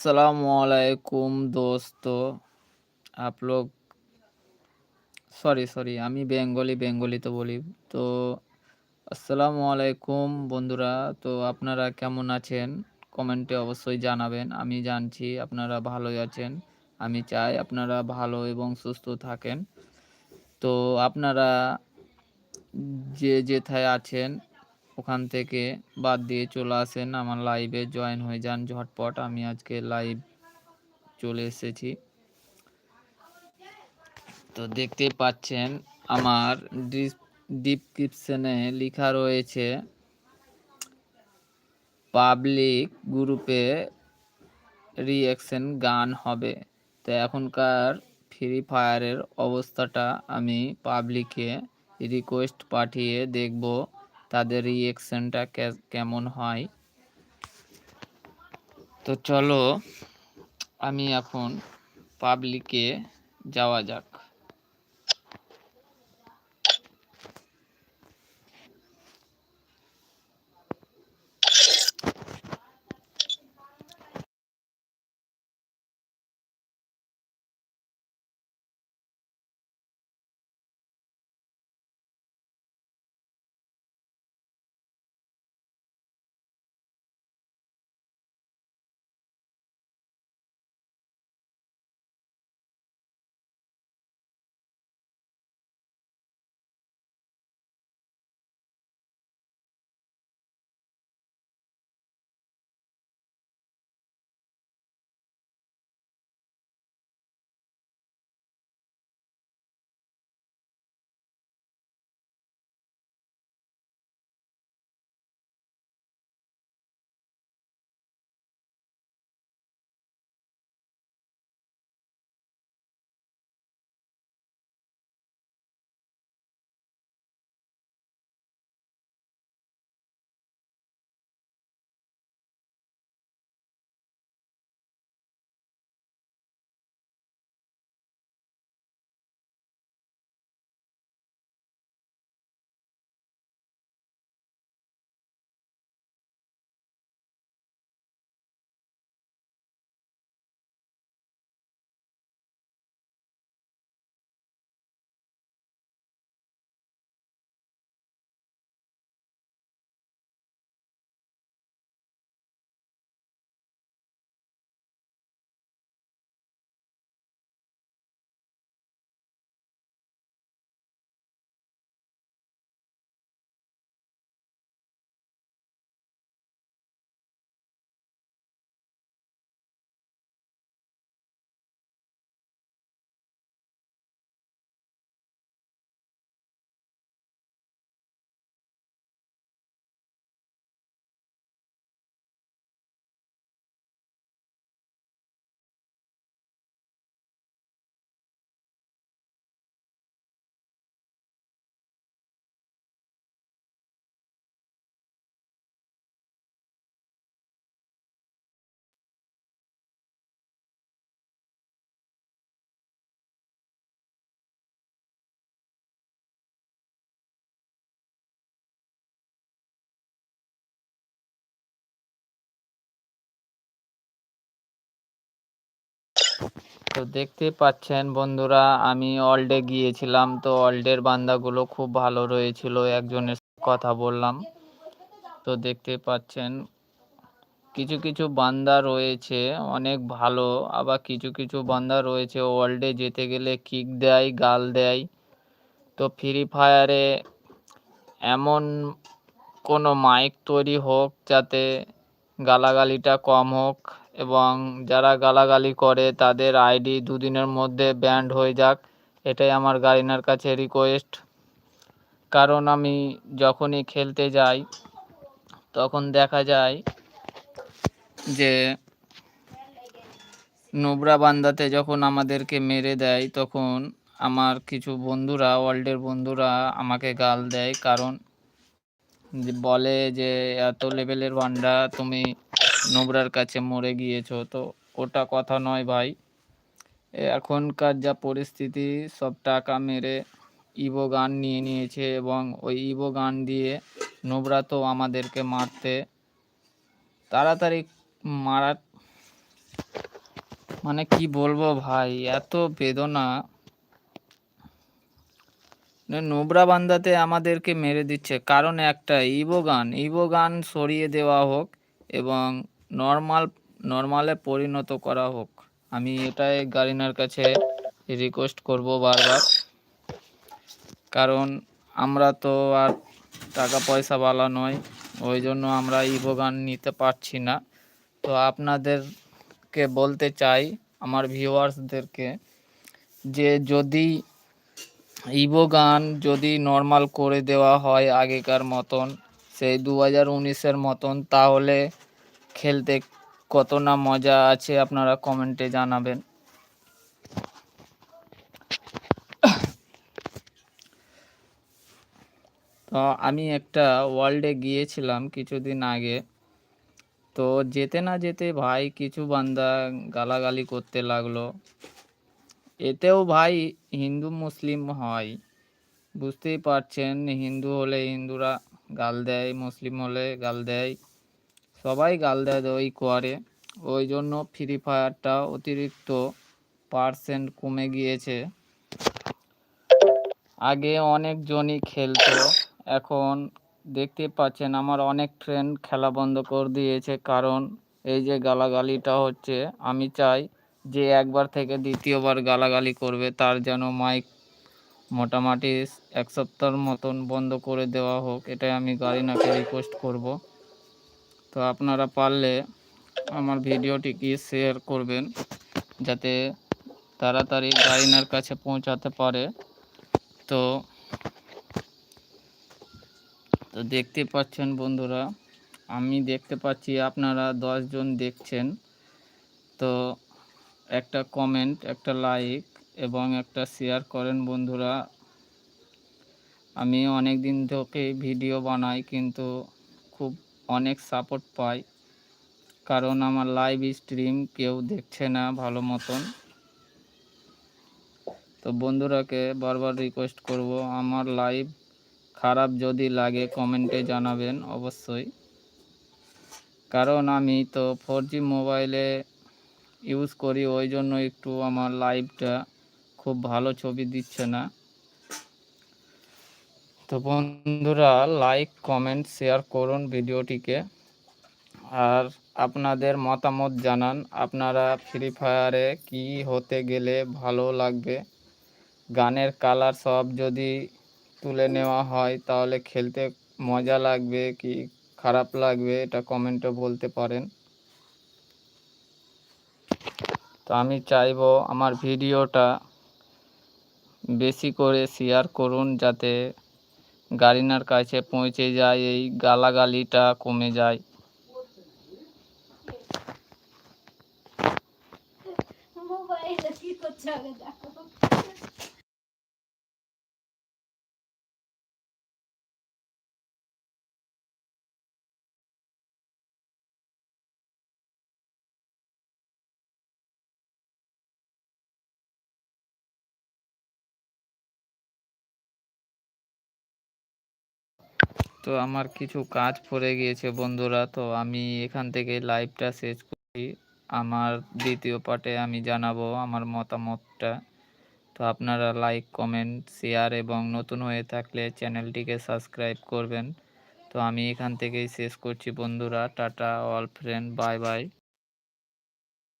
আসসালামুয়ালাইকুম দোস্ত आप लोग সরি, সরি আমি বেঙ্গলি, বেঙ্গলিতে বলি। তো আসসালামু আলাইকুম বন্ধুরা। তো আপনারা কেমন আছেন? কমেন্টে অবশ্যই জানাবেন। আমি জানছি আপনারা ভালোই আছেন। আমি চাই আপনারা ভালো এবং সুস্থ থাকেন। তো আপনারা যে যেথায় আছেন ওখান থেকে বাদ দিয়ে চলে আসেন আমার লাইভে জয়েন হয়ে যান ঝটপট। আমি আজকে লাইভ চলে এসেছি। তো দেখতেই পাচ্ছেন, আমার ডিস ডিসক্রিপশনে লেখা রয়েছে পাবলিক গ্রুপে রিঅ্যাকশন গান হবে। তো এখনকার ফ্রি ফায়ারের অবস্থাটা আমি পাবলিকে রিকোয়েস্ট পাঠিয়ে দেখব তাদের রিয়েকশনটা কেমন হয়। তো চলো আমি এখন পাবলিকে যাওয়া যাক। তো দেখতে পাচ্ছেন বন্ধুরা, আমি অলডে গিয়েছিলাম, তো অলডের বান্দাগুলো খুব ভালো রয়েছিল, একজনের কথা বললাম। তো দেখতে পাচ্ছেন, কিছু কিছু বান্দা রয়েছে, অনেক ভালো, আবার কিছু কিছু বান্দা রয়েছে ওয়ার্ল্ডে যেতে গেলে কিক দেয়, গাল দেয়। তো ফ্রি ফায়ারে এমন কোনো মাইক তৈরি হোক, যাতে গালাগালিটা কম হোক। এবং যারা গালাগালি করে তাদের আইডি দুদিনের মধ্যে ব্যান্ড হয়ে যাক। এটাই আমার গাড়িনার কাছে রিকোয়েস্ট কারণ আমি যখনই খেলতে যাই, তখন দেখা যায় যে নোবরা বান্দাতে যখন আমাদেরকে মেরে দেয়, তখন আমার কিছু বন্ধুরা, ওয়ার্ল্ডের বন্ধুরা আমাকে গাল দেয়। কারণ বলে যে এত লেভেলের বান্ডা তুমি নোবরার কাছে মরে গিয়েছো, তো ওটা কথা নয় ভাই। এখনকার যা পরিস্থিতি, সব টাকা মেরে ইভো গান নিয়ে নিয়েছে এবং ওই ইভো গান দিয়ে নোবরা তো আমাদেরকে মারতে তাড়াতাড়ি মারার মানে কি বলব ভাই, এত বেদনা। নোবরা বান্দাতে আমাদেরকে মেরে দিচ্ছে। কারণ একটা ইভো গান ইভো গান সরিয়ে দেওয়া হোক এবং নর্মাল নর্মালে পরিণত করা হোক। আমি এটাই গারিনার কাছে রিকোয়েস্ট করব বারবার। কারণ আমরা তো আর টাকা পয়সা বালা নয়, ওই জন্য আমরা ইভো গান নিতে পারছি না। তো আপনাদেরকে বলতে চাই, আমার ভিউয়ার্সদেরকে, যে যদি ইভো গান যদি নর্মাল করে দেওয়া হয় আগেকার মতন, সেই দু হাজার উনিশের মতন, তাহলে খেলতে কত না মজা আছে আপনারা কমেন্টে জানাবেন। তো আমি একটা ওয়ার্ল্ডে গিয়েছিলাম কিছুদিন আগে। তো যেতে না যেতে ভাই কিছু বান্দা গালাগালি করতে লাগল। এতেও ভাই হিন্দু মুসলিম হয়। বুঝতেই পারছেন, হিন্দু হলে হিন্দুরা গাল দেয়, মুসলিম হলে গাল দেয়। সবাই গাল দেয় ওই করে ওই জন্য ফ্রি ফায়ারটা অতিরিক্ত পার্সেন্ট কমে গিয়েছে। আগে অনেকজনই খেলতো, এখন দেখতে পাচ্ছেন আমার অনেক ফ্রেন্ড খেলা বন্ধ করে দিয়েছে, কারণ এই যে গালাগালিটা হচ্ছে, আমি চাই যে একবার থেকে দ্বিতীয়বার গালাগালি করবে, তার যেন মাইক মোটামুটি এক সপ্তাহের মতন বন্ধ করে দেওয়া হোক, এটাই আমি গাড়িনাকে রিকোয়েস্ট করব। তো আপনারা পারলে আমার ভিডিওটিকে শেয়ার করবেন, যাতে তাড়াতাড়ি গাড়িনার কাছে পৌঁছাতে পারে। তো তো দেখতে পাচ্ছেন বন্ধুরা, আমি দেখতে পাচ্ছি আপনারা জন দেখছেন। তো, একটা কমেন্ট একটা লাইক এবং একটা শেয়ার করেন বন্ধুরা। আমি অনেক দিন থেকে ভিডিও বানাই, কিন্তু খুব অনেক সাপোর্ট পাই। কারণ আমার লাইভ স্ট্রিম কেউ দেখছে না ভালো মতন। তো বন্ধুরাকে বারবার রিকোয়েস্ট করব, আমার লাইভ খারাপ যদি লাগে কমেন্টে জানাবেন অবশ্যই। কারণ আমি তো ফোর মোবাইলে ইউজ করি, ওই জন্য একটু আমার লাইভটা খুব ভালো ছবি দিচ্ছে না। তো বন্ধুরা লাইক কমেন্ট শেয়ার করুন ভিডিওটিকে। আর আপনাদের মতামত জানান, আপনারা ফ্রি ফায়ারে কি হতে গেলে ভালো লাগবে? গানের কালার সব যদি তুলে নেওয়া হয়, তাহলে খেলতে মজা লাগবে কি খারাপ লাগবে এটা কমেন্টে বলতে পারেন। তো আমি চাইব আমার ভিডিওটা বেশি করে শেয়ার করুন, যাতে গাড়িনার কাছে পৌঁছে যায় এই গালাগালিটা কমে যায়। মোবাইল কি করছে দেখো। তো আমার কিছু কাজ পড়ে গিয়েছে বন্ধুরা, তো আমি এখান থেকে লাইভটা শেষ করি। আমার দ্বিতীয় পার্টে আমি জানাব আমার মতামতটা। তো আপনারা লাইক কমেন্ট শেয়ার এবং নতুন হয়ে থাকলে চ্যানেলটিকে সাবস্ক্রাইব করবেন। তো আমি এখান থেকেই শেষ করছি বন্ধুরা, tata all friend bye bye